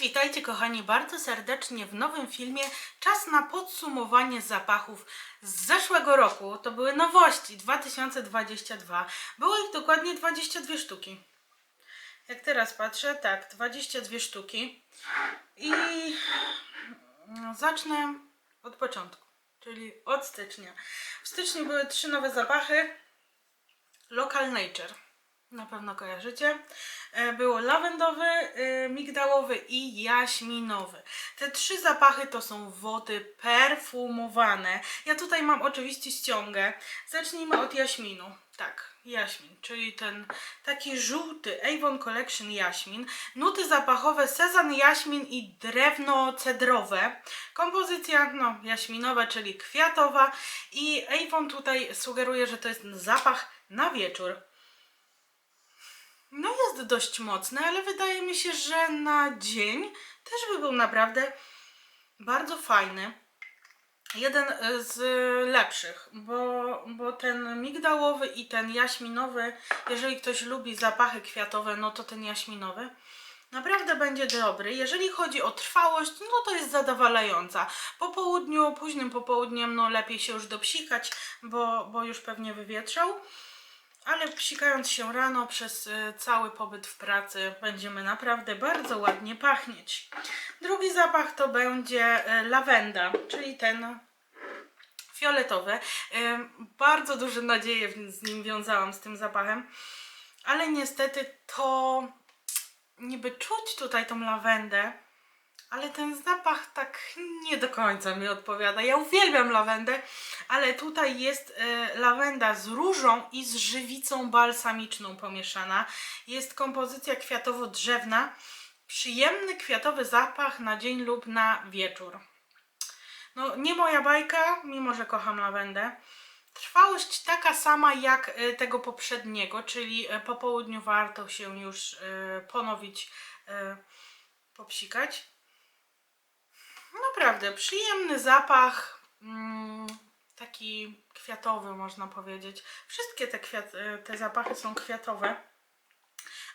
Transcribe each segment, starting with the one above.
witajcie kochani bardzo serdecznie w nowym filmie. Czas na podsumowanie zapachów z zeszłego roku. To były nowości 2022. Było ich dokładnie 22 sztuki. Jak teraz patrzę, tak, 22 sztuki. I zacznę od początku, czyli od stycznia. W styczniu były trzy nowe zapachy. Local Nature. Na pewno kojarzycie. E, Było lawendowy, y, migdałowy i jaśminowy. Te trzy zapachy to są wody perfumowane. Ja tutaj mam oczywiście ściągę. Zacznijmy od jaśminu. Tak, jaśmin, czyli ten taki żółty Avon Collection jaśmin. Nuty zapachowe sezan jaśmin i drewno cedrowe. Kompozycja no, jaśminowa, czyli kwiatowa. I Avon tutaj sugeruje, że to jest zapach na wieczór. No jest dość mocny, ale wydaje mi się, że na dzień też by był naprawdę bardzo fajny. Jeden e, z lepszych, bo, bo ten migdałowy i ten jaśminowy, jeżeli ktoś lubi zapachy kwiatowe, no to ten jaśminowy naprawdę będzie dobry. Jeżeli chodzi o trwałość, no to jest zadowalająca. Po południu, późnym popołudniem, no lepiej się już dopsikać, bo, bo już pewnie wywietrzał. Ale psikając się rano przez y, cały pobyt w pracy będziemy naprawdę bardzo ładnie pachnieć. Drugi zapach to będzie y, lawenda, czyli ten fioletowy. Y, Bardzo duże nadzieje z nim wiązałam, z tym zapachem. Ale niestety to niby czuć tutaj tą lawendę, ale ten zapach tak nie do końca mi odpowiada. Ja uwielbiam lawendę, ale tutaj jest e, lawenda z różą i z żywicą balsamiczną pomieszana. Jest kompozycja kwiatowo-drzewna. Przyjemny kwiatowy zapach na dzień lub na wieczór. No, nie moja bajka, mimo że kocham lawendę. Trwałość taka sama jak e, tego poprzedniego, czyli e, po południu warto się już e, ponowić, e, popsikać. Naprawdę, przyjemny zapach, mm, taki kwiatowy można powiedzieć. Wszystkie te, kwiat, e, te zapachy są kwiatowe.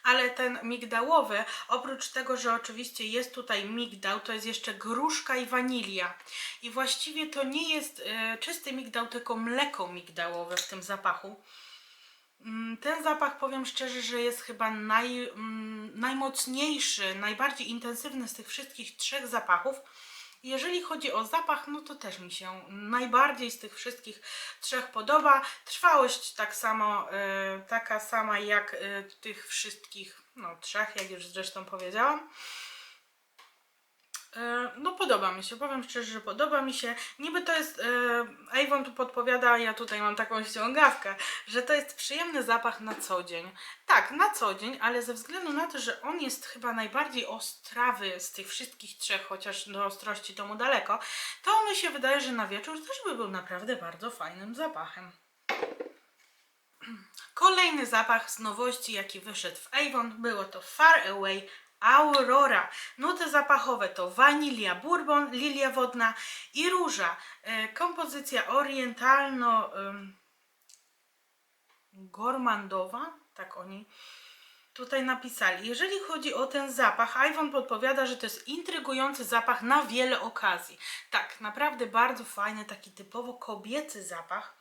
Ale ten migdałowy, oprócz tego, że oczywiście jest tutaj migdał, to jest jeszcze gruszka i wanilia. I właściwie to nie jest e, czysty migdał, tylko mleko migdałowe w tym zapachu. Mm, Ten zapach, powiem szczerze, że jest chyba naj, mm, najmocniejszy, najbardziej intensywny z tych wszystkich trzech zapachów. Jeżeli chodzi o zapach, no to też mi się najbardziej z tych wszystkich trzech podoba. Trwałość tak samo, e, taka sama jak e, tych wszystkich, no trzech, jak już zresztą powiedziałam. E, No podoba mi się, powiem szczerze, że podoba mi się. Niby to jest, e, Avon tu podpowiada, ja tutaj mam taką ściągawkę, że to jest przyjemny zapach na co dzień. Tak, na co dzień, ale ze względu na to, że on jest chyba najbardziej ostrawy z tych wszystkich trzech, chociaż do ostrości to mu daleko, to mi się wydaje, że na wieczór też by był naprawdę bardzo fajnym zapachem. Kolejny zapach z nowości, jaki wyszedł w Avon, było to Far Away Aurora. Nuty zapachowe to wanilia, bourbon, lilia wodna i róża. E, kompozycja orientalno gormandowa, tak oni tutaj napisali. Jeżeli chodzi o ten zapach, Iwon podpowiada, że to jest intrygujący zapach na wiele okazji. Tak, naprawdę bardzo fajny, taki typowo kobiecy zapach.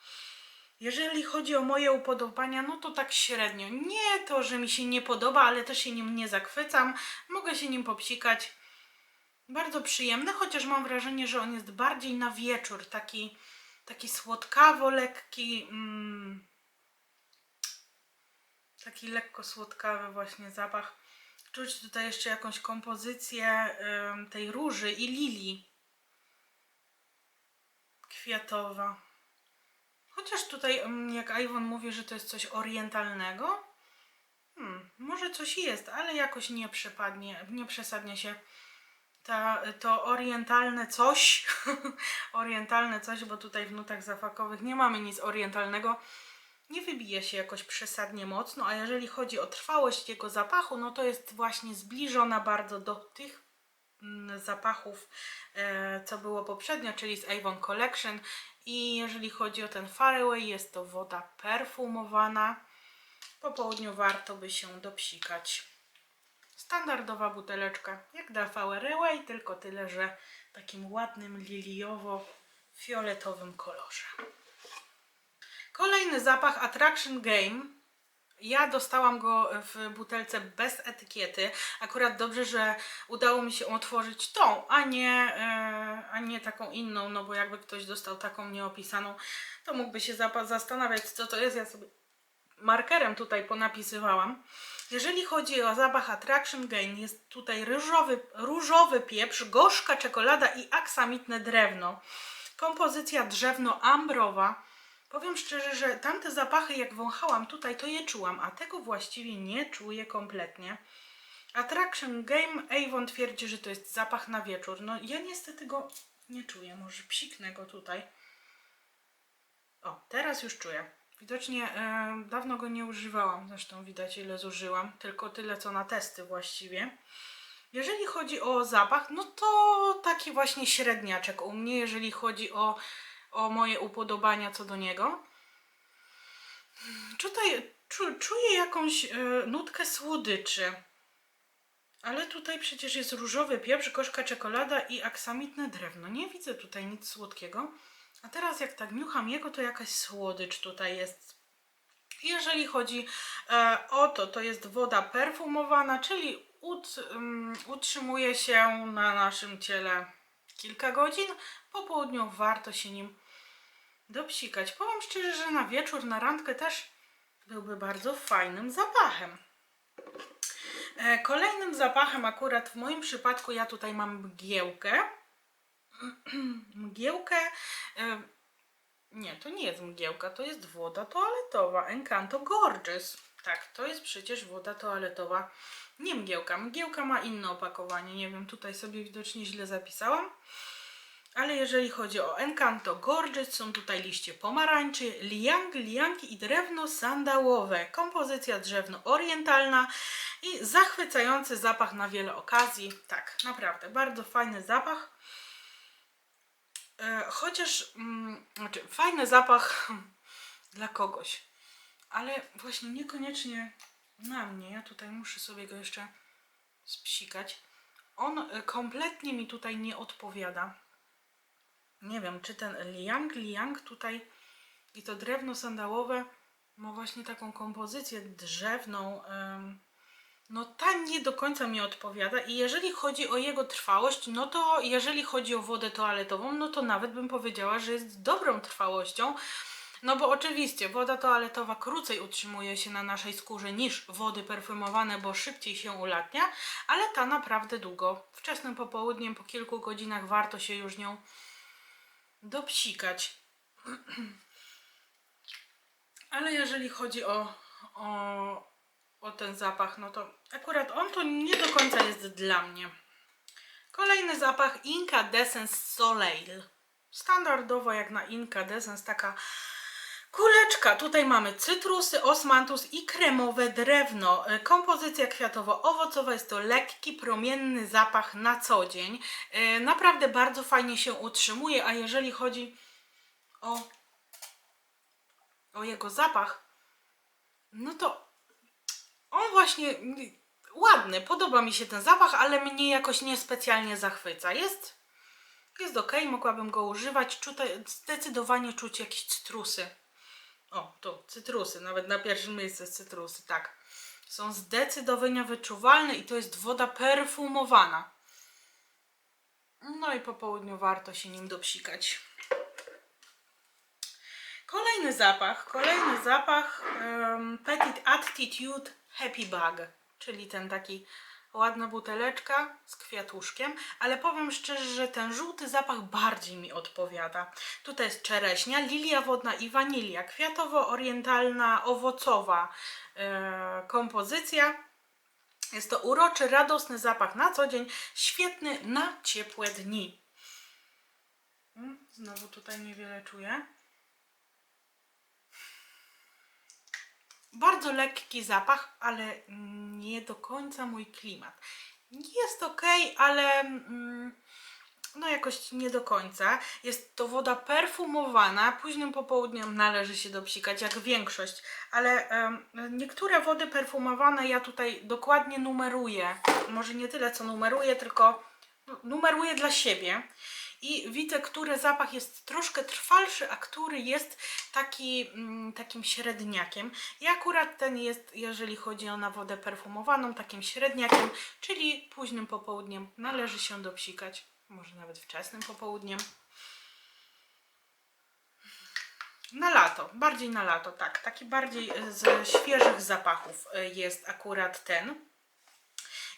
Jeżeli chodzi o moje upodobania, no to tak średnio. Nie to, że mi się nie podoba, ale też się nim nie zachwycam. Mogę się nim popsikać. Bardzo przyjemny, chociaż mam wrażenie, że on jest bardziej na wieczór. Taki, taki słodkawo lekki. Mm, taki lekko słodkawy właśnie zapach. Czuć tutaj jeszcze jakąś kompozycję tej róży i lilii kwiatowa. Chociaż tutaj, mm, jak Iwon mówi, że to jest coś orientalnego, hmm, może coś jest, ale jakoś nie przepadnie, nie przesadnie się ta, to orientalne coś, orientalne coś, bo tutaj w nutach zapachowych nie mamy nic orientalnego, nie wybije się jakoś przesadnie mocno, a jeżeli chodzi o trwałość jego zapachu, no to jest właśnie zbliżona bardzo do tych mm, zapachów, e, co było poprzednio, czyli z Avon Collection. I jeżeli chodzi o ten Faraway, jest to woda perfumowana. Po południu warto by się dopsikać. Standardowa buteleczka, jak Dafauer Away, tylko tyle, że w takim ładnym liliowo-fioletowym kolorze. Kolejny zapach Attraction Game. Ja dostałam go w butelce bez etykiety. Akurat dobrze, że udało mi się otworzyć tą, a nie, e, a nie taką inną, no bo jakby ktoś dostał taką nieopisaną, to mógłby się zastanawiać, co to jest. Ja sobie markerem tutaj ponapisywałam. Jeżeli chodzi o zapach Attraction Gain, jest tutaj ryżowy, różowy pieprz, gorzka czekolada i aksamitne drewno. Kompozycja drzewno-ambrowa. Powiem szczerze, że tamte zapachy, jak wąchałam tutaj, to je czułam, a tego właściwie nie czuję kompletnie. Attraction Game Avon twierdzi, że to jest zapach na wieczór. No ja niestety go nie czuję. Może psiknę go tutaj. O, teraz już czuję. Widocznie e, dawno go nie używałam, zresztą widać ile zużyłam, tylko tyle co na testy właściwie. Jeżeli chodzi o zapach, no to taki właśnie średniaczek u mnie, jeżeli chodzi o, o moje upodobania co do niego. Tutaj czu, czuję jakąś e, nutkę słodyczy. Ale tutaj przecież jest różowy pieprz, gorzka czekolada i aksamitne drewno. Nie widzę tutaj nic słodkiego. A teraz jak tak niucham jego, to jakaś słodycz tutaj jest. Jeżeli chodzi e, o to, to jest woda perfumowana, czyli ut, um, utrzymuje się na naszym ciele kilka godzin. Po południu warto się nim dopsikać. Powiem szczerze, że na wieczór, na randkę też byłby bardzo fajnym zapachem. E, Kolejnym zapachem, akurat w moim przypadku, ja tutaj mam mgiełkę. mgiełkę. e, Nie, to nie jest mgiełka, to jest woda toaletowa. Encanto Gorgeous. Tak, to jest przecież woda toaletowa. Nie mgiełka. Mgiełka ma inne opakowanie. Nie wiem, tutaj sobie widocznie źle zapisałam. Ale jeżeli chodzi o Encanto Gorgeous, są tutaj liście pomarańczy, liang, liang i drewno sandałowe. Kompozycja drzewno orientalna i zachwycający zapach na wiele okazji. Tak, naprawdę, bardzo fajny zapach. E, chociaż, mm, znaczy, fajny zapach dla kogoś, ale właśnie niekoniecznie na mnie. Ja tutaj muszę sobie go jeszcze spsikać. On e, kompletnie mi tutaj nie odpowiada. Nie wiem, czy ten liang, liang tutaj i to drewno sandałowe ma właśnie taką kompozycję drzewną. no ta nie do końca mi odpowiada i jeżeli chodzi o jego trwałość, no to jeżeli chodzi o wodę toaletową, no to nawet bym powiedziała, że jest dobrą trwałością. No bo oczywiście woda toaletowa krócej utrzymuje się na naszej skórze niż wody perfumowane, bo szybciej się ulatnia, ale ta naprawdę długo. Wczesnym popołudniem, po kilku godzinach warto się już nią dopsikać. Ale jeżeli chodzi o, o, o ten zapach, no to akurat on to nie do końca jest dla mnie. Kolejny zapach Incandescence Soleil. Standardowo jak na Incandescence taka kuleczka. Tutaj mamy cytrusy, osmantus i kremowe drewno. E, Kompozycja kwiatowo-owocowa jest to lekki, promienny zapach na co dzień. E, Naprawdę bardzo fajnie się utrzymuje, a jeżeli chodzi o, o jego zapach, no to on właśnie ładny, podoba mi się ten zapach, ale mnie jakoś niespecjalnie zachwyca. Jest, jest ok, mogłabym go używać. Tutaj zdecydowanie czuć jakieś cytrusy. O, to cytrusy, nawet na pierwszym miejscu jest cytrusy, tak. Są zdecydowanie wyczuwalne i to jest woda perfumowana. No i po południu warto się nim dopsikać. Kolejny zapach, kolejny zapach um, Petit Attitude Happy Bug, czyli ten taki ładna buteleczka z kwiatuszkiem, ale powiem szczerze, że ten żółty zapach bardziej mi odpowiada. Tutaj jest czereśnia, lilia wodna i wanilia, kwiatowo-orientalna, owocowa e, kompozycja. Jest to uroczy, radosny zapach na co dzień, świetny na ciepłe dni. Mm, Znowu tutaj niewiele czuję. Bardzo lekki zapach, ale nie do końca mój klimat. Jest ok, ale mm, no jakoś nie do końca. Jest to woda perfumowana, późnym popołudniem należy się dopsikać, jak większość, ale em, niektóre wody perfumowane ja tutaj dokładnie numeruję. Może nie tyle co numeruję, tylko no, numeruję dla siebie. I widzę, który zapach jest troszkę trwalszy, a który jest taki, mm, takim średniakiem. I akurat ten jest, jeżeli chodzi o na wodę perfumowaną, takim średniakiem, czyli późnym popołudniem należy się dopsikać, może nawet wczesnym popołudniem. Na lato, bardziej na lato, tak. Taki bardziej e, z świeżych zapachów e, jest akurat ten.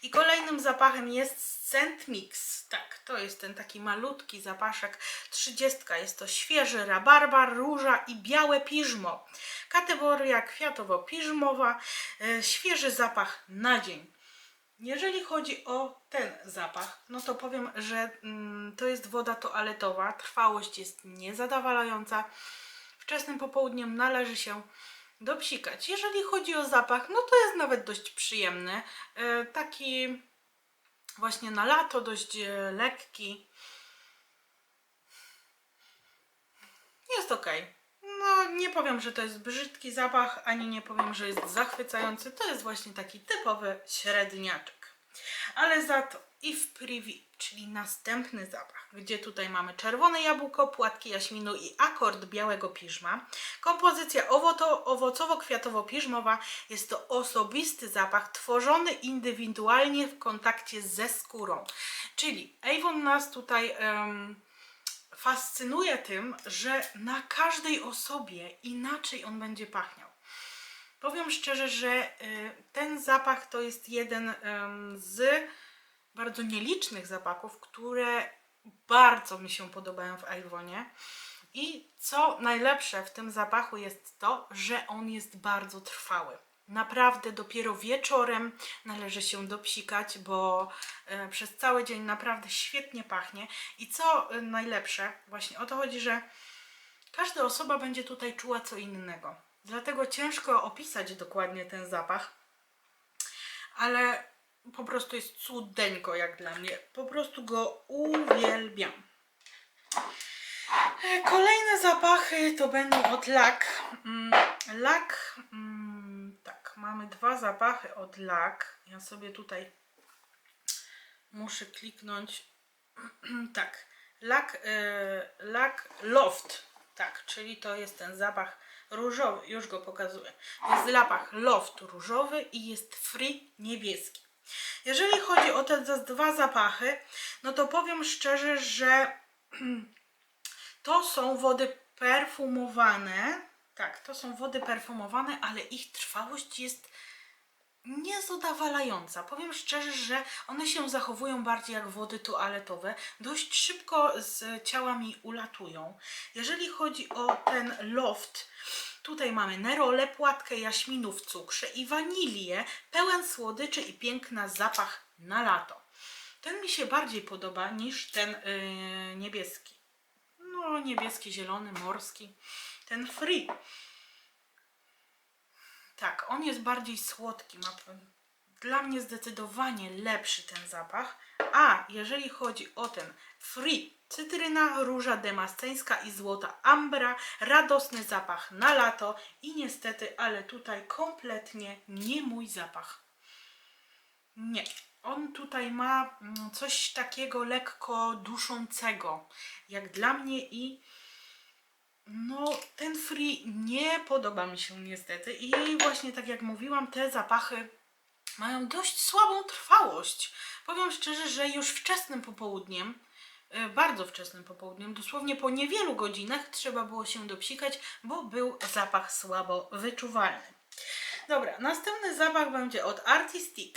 I kolejnym zapachem jest Scent Mix. Tak, to jest ten taki malutki zapaszek. 30. Jest to świeży rabarbar, róża i białe piżmo. Kategoria kwiatowo-piżmowa. E, świeży zapach na dzień. Jeżeli chodzi o ten zapach, no to powiem, że mm, to jest woda toaletowa. Trwałość jest niezadowalająca. Wczesnym popołudniem należy się dopsikać. Jeżeli chodzi o zapach, no to jest nawet dość przyjemny. E, taki właśnie na lato, dość e, lekki. Jest ok. No, nie powiem, że to jest brzydki zapach, ani nie powiem, że jest zachwycający. To jest właśnie taki typowy średniaczek. Ale za to i w privy, czyli następny zapach, gdzie tutaj mamy czerwone jabłko, płatki jaśminu i akord białego piżma. Kompozycja owocowo-kwiatowo-piżmowa jest to osobisty zapach tworzony indywidualnie w kontakcie ze skórą. Czyli Avon nas tutaj em, fascynuje tym, że na każdej osobie inaczej on będzie pachniał. Powiem szczerze, że y, ten zapach to jest jeden z bardzo nielicznych zapachów, które bardzo mi się podobają w Ivonie. I co najlepsze w tym zapachu jest to, że on jest bardzo trwały. Naprawdę dopiero wieczorem należy się dopsikać, bo e, przez cały dzień naprawdę świetnie pachnie. I co e, najlepsze, właśnie o to chodzi, że każda osoba będzie tutaj czuła co innego. Dlatego ciężko opisać dokładnie ten zapach, ale po prostu jest cudeńko jak dla mnie. Po prostu go uwielbiam. Kolejne zapachy to będą od lak. Mm, Lak, mm, tak, mamy dwa zapachy od lak. Ja sobie tutaj muszę kliknąć. tak, lak, e, lak Loft. Tak, czyli to jest ten zapach różowy. Już go pokazuję. Jest zapach Loft różowy i jest Free niebieski. Jeżeli chodzi o te dwa zapachy, no to powiem szczerze, że to są wody perfumowane. Tak, to są wody perfumowane, ale ich trwałość jest niezadowalająca. Powiem szczerze, że one się zachowują bardziej jak wody toaletowe. Dość szybko z ciała mi ulatują. Jeżeli chodzi o ten loft, tutaj mamy nerole, płatkę jaśminu w cukrze i wanilię, pełen słodyczy i piękny zapach na lato. Ten mi się bardziej podoba niż ten yy, niebieski. No, niebieski, zielony, morski. Ten free. Tak, on jest bardziej słodki. Ma dla mnie zdecydowanie lepszy ten zapach. A jeżeli chodzi o ten free, cytryna, róża demasceńska i złota ambra, radosny zapach na lato i niestety, ale tutaj kompletnie nie mój zapach. Nie. On tutaj ma mm, coś takiego lekko duszącego, jak dla mnie i no, ten free nie podoba mi się niestety i właśnie tak jak mówiłam, te zapachy mają dość słabą trwałość. Powiem szczerze, że już wczesnym popołudniem, e, bardzo wczesnym popołudniem, dosłownie po niewielu godzinach trzeba było się dopsikać, bo był zapach słabo wyczuwalny. Dobra, następny zapach będzie od Artistic.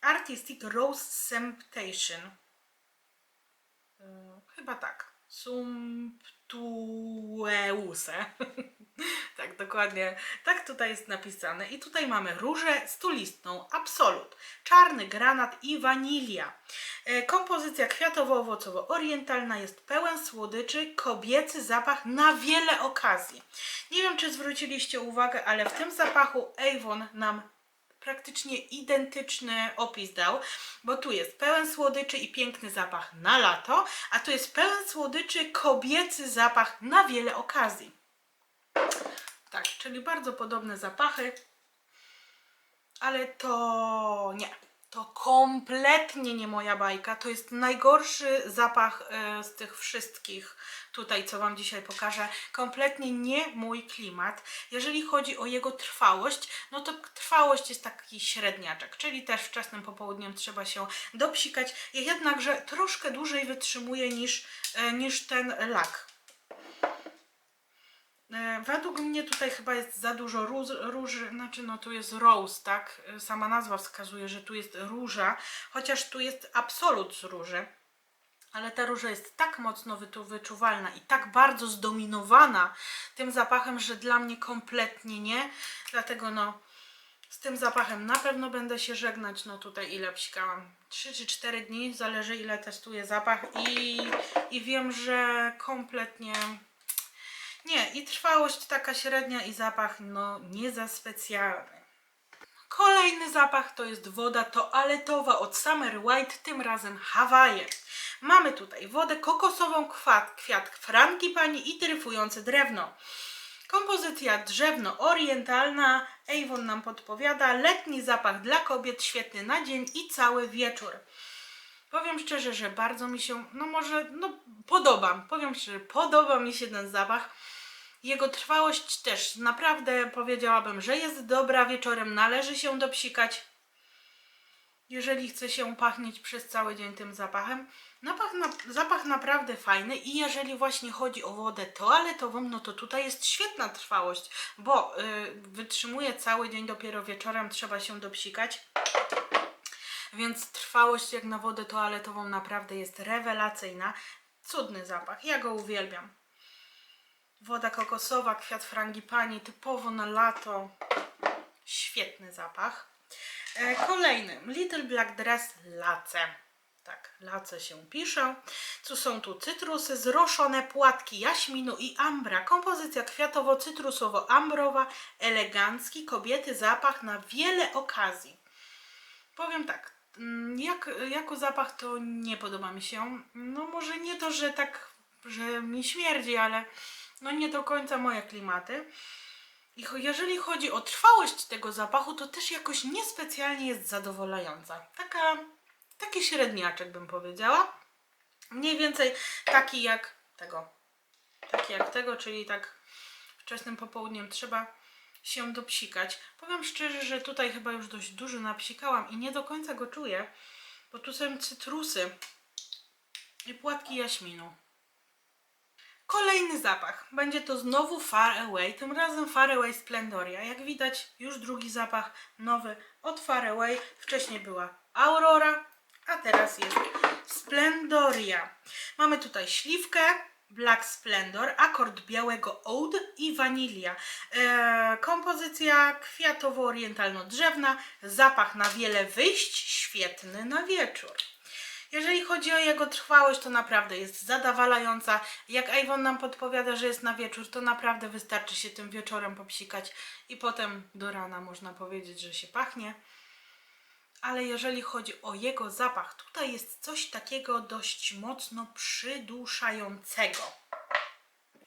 Artistic Rose Semptation. E, Chyba tak. Sumptueuse. tak, dokładnie. Tak tutaj jest napisane. I tutaj mamy różę stulistną, absolut, czarny granat i wanilia. E, Kompozycja kwiatowo-owocowo-orientalna jest pełen słodyczy, kobiecy zapach na wiele okazji. Nie wiem, czy zwróciliście uwagę, ale w tym zapachu Avon nam praktycznie identyczny opis dał, bo tu jest pełen słodyczy i piękny zapach na lato, a tu jest pełen słodyczy, kobiecy zapach na wiele okazji. Tak, czyli bardzo podobne zapachy, ale to nie. To kompletnie nie moja bajka. To jest najgorszy zapach e, z tych wszystkich tutaj, co Wam dzisiaj pokażę. Kompletnie nie mój klimat. Jeżeli chodzi o jego trwałość, no to trwałość jest taki średniaczek, czyli też wczesnym popołudniem trzeba się dopsikać. Jednakże troszkę dłużej wytrzymuje niż, e, niż ten lak. E, Według mnie tutaj chyba jest za dużo róż, znaczy no tu jest rose, tak? E, Sama nazwa wskazuje, że tu jest róża, chociaż tu jest absolut z róży. Ale ta róża jest tak mocno wyczuwalna i tak bardzo zdominowana tym zapachem, że dla mnie kompletnie nie. Dlatego no, z tym zapachem na pewno będę się żegnać. No tutaj ile psikałam? 3 czy 4 dni, zależy ile testuję zapach i, i wiem, że kompletnie nie, i trwałość taka średnia i zapach no nie za specjalny. Kolejny zapach to jest woda toaletowa od Summer White, tym razem Hawaje. Mamy tutaj wodę kokosową, kwat, kwiat frangipani i tryfujące drewno. Kompozycja drzewno-orientalna, Avon nam podpowiada, letni zapach dla kobiet, świetny na dzień i cały wieczór. Powiem szczerze, że bardzo mi się, no może, no podoba, powiem szczerze, podoba mi się ten zapach. Jego trwałość też naprawdę powiedziałabym, że jest dobra. Wieczorem należy się dopsikać, jeżeli chce się pachnieć przez cały dzień tym zapachem. Zapach, na, zapach naprawdę fajny i jeżeli właśnie chodzi o wodę toaletową, no to tutaj jest świetna trwałość, bo y, wytrzymuje cały dzień, dopiero wieczorem trzeba się dopsikać. Więc trwałość jak na wodę toaletową naprawdę jest rewelacyjna. Cudny zapach, ja go uwielbiam. Woda kokosowa, kwiat frangipani, typowo na lato. Świetny zapach. E, Kolejny, Little Black Dress Lace. Tak, lace się pisze. Tu są tu cytrusy, zroszone płatki jaśminu i ambra. Kompozycja kwiatowo-cytrusowo-ambrowa, elegancki, kobiety zapach na wiele okazji. Powiem tak, mm, jak, jako zapach to nie podoba mi się. No może nie to, że tak, że mi śmierdzi, ale no nie do końca moje klimaty. I jeżeli chodzi o trwałość tego zapachu, to też jakoś niespecjalnie jest zadowalająca. Taka, taki średniaczek bym powiedziała. Mniej więcej taki jak tego. Taki jak tego, czyli tak wczesnym popołudniem trzeba się dopsikać. Powiem szczerze, że tutaj chyba już dość dużo napsikałam i nie do końca go czuję, bo tu są cytrusy i płatki jaśminu. Kolejny zapach. Będzie to znowu Far Away, tym razem Far Away Splendoria. Jak widać, już drugi zapach nowy od Far Away. Wcześniej była Aurora, a teraz jest Splendoria. Mamy tutaj śliwkę, Black Splendor, akord białego oud i wanilia. E, kompozycja kwiatowo-orientalno-drzewna, zapach na wiele wyjść, świetny na wieczór. Jeżeli chodzi o jego trwałość, to naprawdę jest zadowalająca. Jak Avon nam podpowiada, że jest na wieczór, to naprawdę wystarczy się tym wieczorem popsikać i potem do rana można powiedzieć, że się pachnie. Ale jeżeli chodzi o jego zapach, tutaj jest coś takiego dość mocno przyduszającego.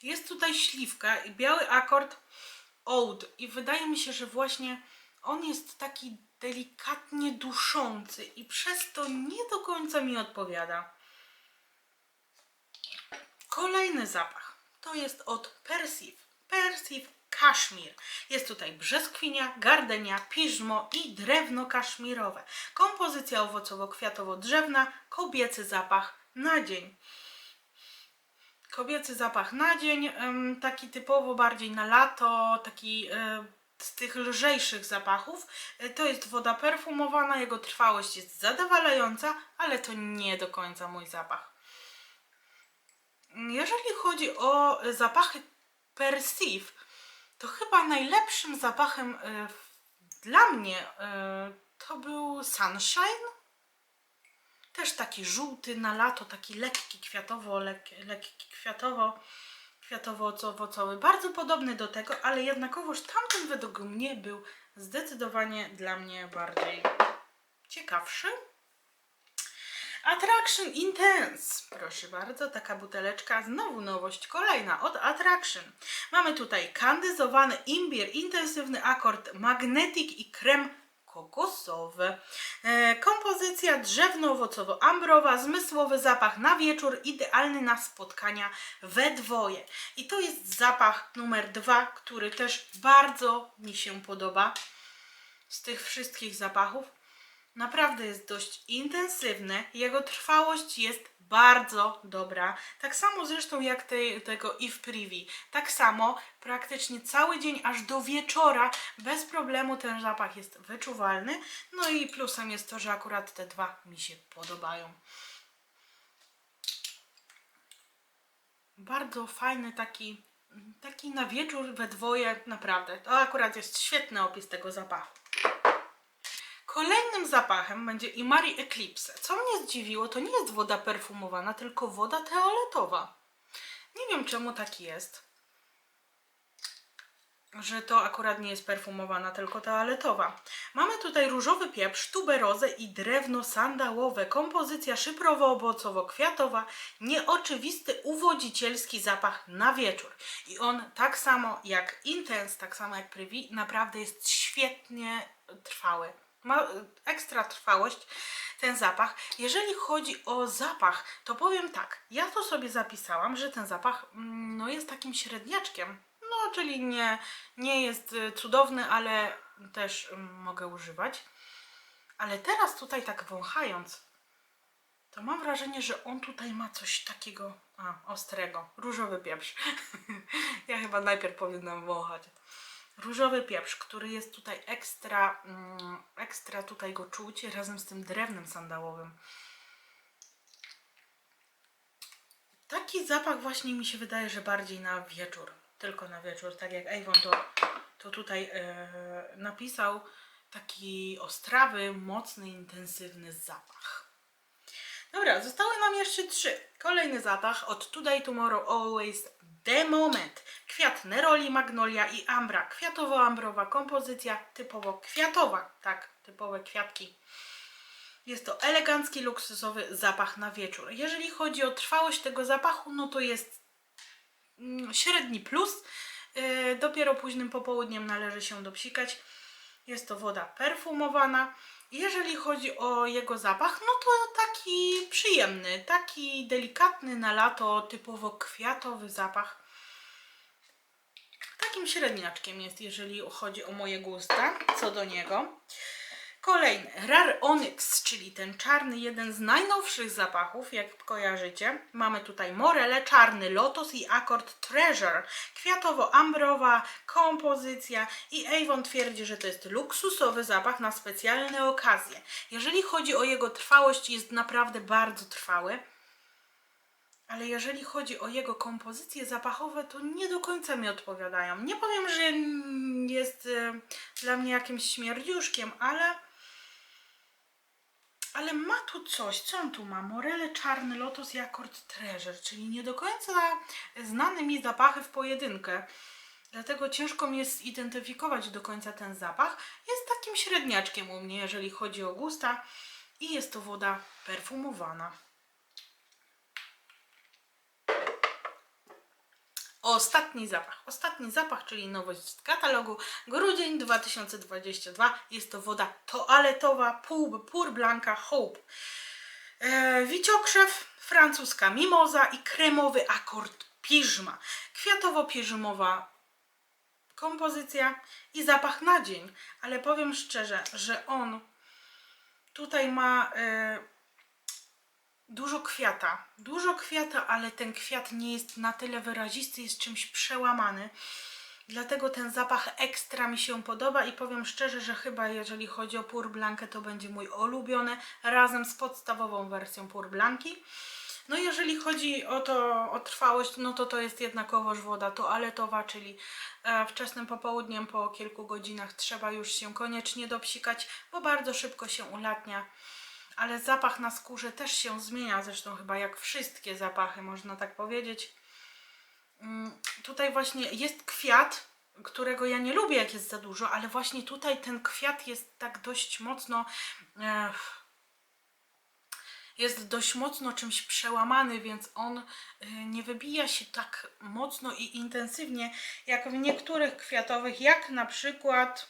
Jest tutaj śliwka i biały akord oud i wydaje mi się, że właśnie on jest taki delikatnie duszący i przez to nie do końca mi odpowiada. Kolejny zapach to jest od Persiv. Persiv Kaszmir. Jest tutaj brzoskwinia, gardenia, piżmo i drewno kaszmirowe. Kompozycja owocowo-kwiatowo-drzewna, kobiecy zapach na dzień. Kobiecy zapach na dzień, taki typowo bardziej na lato, taki z tych lżejszych zapachów. E, To jest woda perfumowana, jego trwałość jest zadowalająca, ale to nie do końca mój zapach. Jeżeli chodzi o e, zapachy Perceive, to chyba najlepszym zapachem e, dla mnie to był Sunshine. Też taki żółty na lato, taki lekki kwiatowo, lek, lekki kwiatowo, kwiatowo-owocowy, bardzo podobny do tego, ale jednakowoż tamten według mnie był zdecydowanie dla mnie bardziej ciekawszy. Attraction Intense. Proszę bardzo, taka buteleczka. Znowu nowość kolejna od Attraction. Mamy tutaj kandyzowany imbir, intensywny akord magnetic i krem kokosowy. E, kompozycja drzewno-owocowo-ambrowa, zmysłowy zapach na wieczór, idealny na spotkania we dwoje. I to jest zapach numer dwa, który też bardzo mi się podoba z tych wszystkich zapachów. Naprawdę jest dość intensywny. Jego trwałość jest bardzo dobra. Tak samo zresztą jak tej, tego Eve Privy. Tak samo praktycznie cały dzień aż do wieczora bez problemu ten zapach jest wyczuwalny. No i plusem jest to, że akurat te dwa mi się podobają. Bardzo fajny taki, taki na wieczór we dwoje, naprawdę. To akurat jest świetny opis tego zapachu. Kolejnym zapachem będzie Imari Eclipse. Co mnie zdziwiło, to nie jest woda perfumowana, tylko woda toaletowa. Nie wiem czemu tak jest, że to akurat nie jest perfumowana, tylko toaletowa. Mamy tutaj różowy pieprz, tuberozę i drewno sandałowe. Kompozycja szyprowo-owocowo-kwiatowa. Nieoczywisty, uwodzicielski zapach na wieczór. I on tak samo jak Intense, tak samo jak Privy, naprawdę jest świetnie trwały ma y, ekstra trwałość ten zapach. Jeżeli chodzi o zapach, to powiem tak, ja to sobie zapisałam, że ten zapach mm, no, jest takim średniaczkiem. No, czyli nie, nie jest y, cudowny, ale też mm, mogę używać. Ale teraz tutaj tak wąchając, to mam wrażenie, że on tutaj ma coś takiego a, ostrego. Różowy pieprz. ja chyba najpierw powinnam wąchać różowy pieprz, który jest tutaj ekstra, mm, ekstra tutaj go czuć razem z tym drewnem sandałowym. Taki zapach właśnie mi się wydaje, że bardziej na wieczór, tylko na wieczór, tak jak Avon to, to tutaj e, napisał, taki ostrawy, mocny, intensywny zapach. Dobra, zostały nam jeszcze trzy. Kolejny zapach od Today, Tomorrow, Always, The Moment. Kwiat neroli, magnolia i ambra. Kwiatowo-ambrowa kompozycja, typowo kwiatowa. Tak, typowe kwiatki. Jest to elegancki, luksusowy zapach na wieczór. Jeżeli chodzi o trwałość tego zapachu, no to jest mm, średni plus. Yy, dopiero późnym popołudniem należy się dopsikać. Jest to woda perfumowana. Jeżeli chodzi o jego zapach, no to taki przyjemny, taki delikatny na lato, typowo kwiatowy zapach. Takim średniaczkiem jest, jeżeli chodzi o moje gusta, co do niego. Kolejny, Rare Onyx, czyli ten czarny, jeden z najnowszych zapachów, jak kojarzycie. Mamy tutaj morele, czarny lotos i akord treasure. Kwiatowo-ambrowa kompozycja i Avon twierdzi, że to jest luksusowy zapach na specjalne okazje. Jeżeli chodzi o jego trwałość, jest naprawdę bardzo trwały. Ale jeżeli chodzi o jego kompozycje zapachowe, to nie do końca mi odpowiadają. Nie powiem, że jest e, dla mnie jakimś śmierdziuszkiem, ale ale ma tu coś, co on tu ma? Morele, czarny lotos i akord treasure, czyli nie do końca znane mi zapachy w pojedynkę. Dlatego ciężko mi jest zidentyfikować do końca ten zapach. Jest takim średniaczkiem u mnie, jeżeli chodzi o gusta. I jest to woda perfumowana. Ostatni zapach. Ostatni zapach, czyli nowość z katalogu. Grudzień 2022. Jest to woda toaletowa Pur, Pur Blanca Hope. E, wiciokrzew, francuska mimoza i kremowy akord piżma. Kwiatowo-piżmowa kompozycja i zapach na dzień. Ale powiem szczerze, że on tutaj ma... E, dużo kwiata. Dużo kwiata, ale ten kwiat nie jest na tyle wyrazisty, jest czymś przełamany. Dlatego ten zapach ekstra mi się podoba i powiem szczerze, że chyba jeżeli chodzi o Pur Blankę, to będzie mój ulubiony razem z podstawową wersją Pur Blanki. No jeżeli chodzi o to, o trwałość, no to to jest jednakowoż woda toaletowa, czyli e, wczesnym popołudniem po kilku godzinach trzeba już się koniecznie dopsikać, bo bardzo szybko się ulatnia ale zapach na skórze też się zmienia, zresztą chyba jak wszystkie zapachy, można tak powiedzieć. mm, tutaj właśnie jest kwiat, którego ja nie lubię, jak jest za dużo, ale właśnie tutaj ten kwiat jest tak dość mocno. Jest dość mocno czymś przełamany, więc on y, nie wybija się tak mocno i intensywnie jak w niektórych kwiatowych, jak na przykład.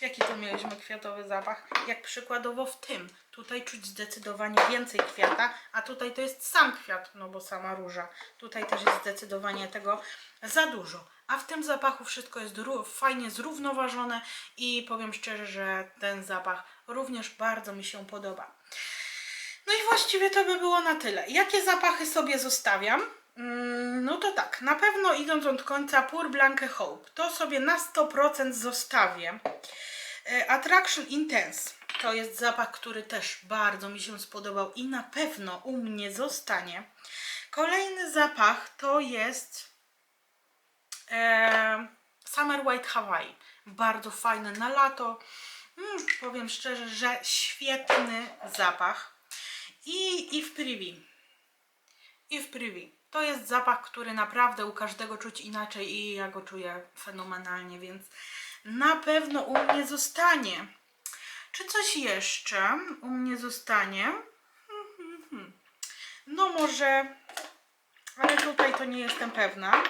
Jaki to mieliśmy kwiatowy zapach? Jak przykładowo w tym. Tutaj czuć zdecydowanie więcej kwiata, a tutaj to jest sam kwiat, no bo sama róża. Tutaj też jest zdecydowanie tego za dużo. A w tym zapachu wszystko jest fajnie zrównoważone i powiem szczerze, że ten zapach również bardzo mi się podoba. No i właściwie to by było na tyle. Jakie zapachy sobie zostawiam? Mm, No to tak, na pewno idąc od końca Pure Blanque Hope, to sobie na 100% zostawię. E, Attraction Intense to jest zapach, który też bardzo mi się spodobał i na pewno u mnie zostanie. Kolejny zapach to jest e, Summer White Hawaii. Bardzo fajny na lato. Mm, powiem szczerze, że świetny zapach. I, i w Privi. I w Privi. To jest zapach, który naprawdę u każdego czuć inaczej i ja go czuję fenomenalnie, więc na pewno u mnie zostanie. Czy coś jeszcze u mnie zostanie? No może, ale tutaj to nie jestem pewna.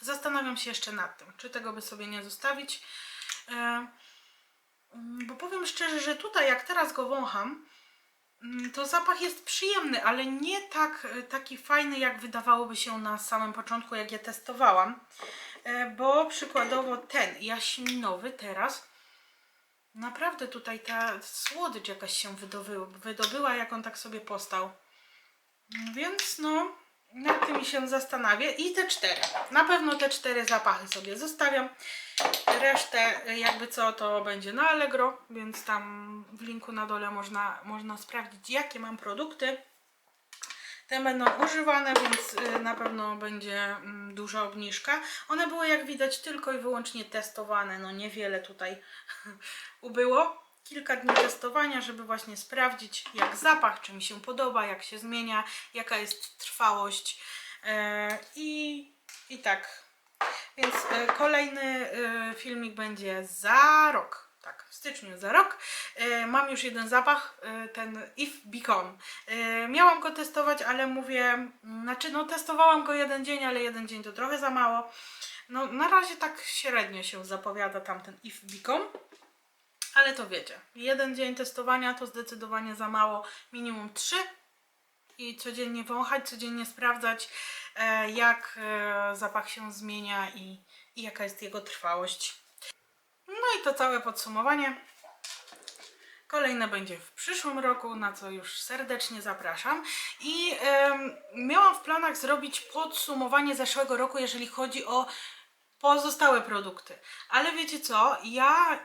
Zastanawiam się jeszcze nad tym, czy tego by sobie nie zostawić. E, bo powiem szczerze, że tutaj jak teraz go wącham, To zapach jest przyjemny, ale nie tak e, taki fajny, jak wydawałoby się na samym początku, jak je testowałam. E, Bo przykładowo ten jaśminowy teraz, naprawdę tutaj ta słodycz jakaś się wydobyła, wydobyła, jak on tak sobie postał. Mm, Więc no, nad tym się zastanawię. I te cztery. Na pewno te cztery zapachy sobie zostawiam. Resztę, jakby co, to będzie na Allegro, więc tam w linku na dole można, można sprawdzić, jakie mam produkty. Te będą używane, więc y, na pewno będzie mm, duża obniżka. One były, jak widać, tylko i wyłącznie testowane. No niewiele tutaj ubyło. Kilka dni testowania, żeby właśnie sprawdzić, jak zapach, czy mi się podoba, jak się zmienia, jaka jest trwałość. E, I, i tak, więc e, kolejny e, filmik będzie za rok. Tak, w styczniu za rok. Mam już jeden zapach, ten If Beacon. Miałam go testować, ale mówię, znaczy no testowałam go jeden dzień, ale jeden dzień to trochę za mało. No na razie tak średnio się zapowiada tamten If Beacon. Ale to wiecie, jeden dzień testowania to zdecydowanie za mało, minimum trzy i codziennie wąchać, codziennie sprawdzać, e, jak e, zapach się zmienia i, i jaka jest jego trwałość. No i to całe podsumowanie. Kolejne będzie w przyszłym roku, na co już serdecznie zapraszam. I miałam w planach zrobić podsumowanie zeszłego roku, jeżeli chodzi o pozostałe produkty. Ale wiecie co? Ja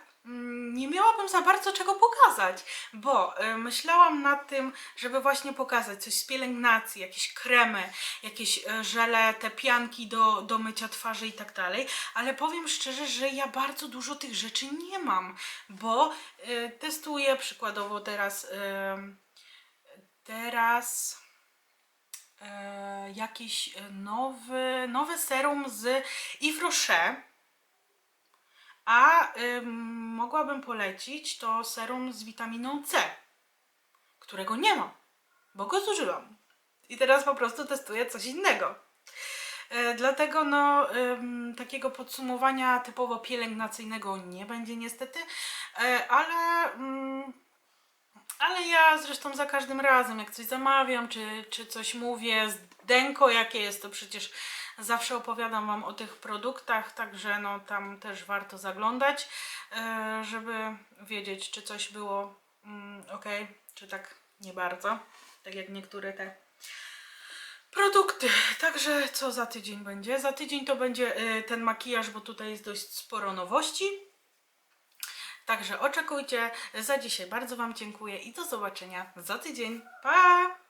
nie miałabym za bardzo czego pokazać, bo y, myślałam nad tym, żeby właśnie pokazać coś z pielęgnacji, jakieś kremy, jakieś y, żele, te pianki do, do mycia twarzy i tak dalej, ale powiem szczerze, że ja bardzo dużo tych rzeczy nie mam, bo y, testuję przykładowo teraz teraz jakiś nowy, nowy serum z Yves Rocher. A ym, mogłabym polecić to serum z witaminą C, którego nie mam, bo go zużyłam. I teraz po prostu testuję coś innego. E, dlatego no, takiego podsumowania typowo pielęgnacyjnego nie będzie niestety, e, ale ym, ale ja zresztą za każdym razem, jak coś zamawiam, czy, czy coś mówię, denko jakie jest, to przecież zawsze opowiadam Wam o tych produktach, także no tam też warto zaglądać, e, żeby wiedzieć, czy coś było mm, ok, czy tak nie bardzo, tak jak niektóre te produkty. Także co za tydzień będzie? Za tydzień to będzie e, ten makijaż, bo tutaj jest dość sporo nowości. Także oczekujcie. Za dzisiaj bardzo Wam dziękuję i do zobaczenia za tydzień. Pa!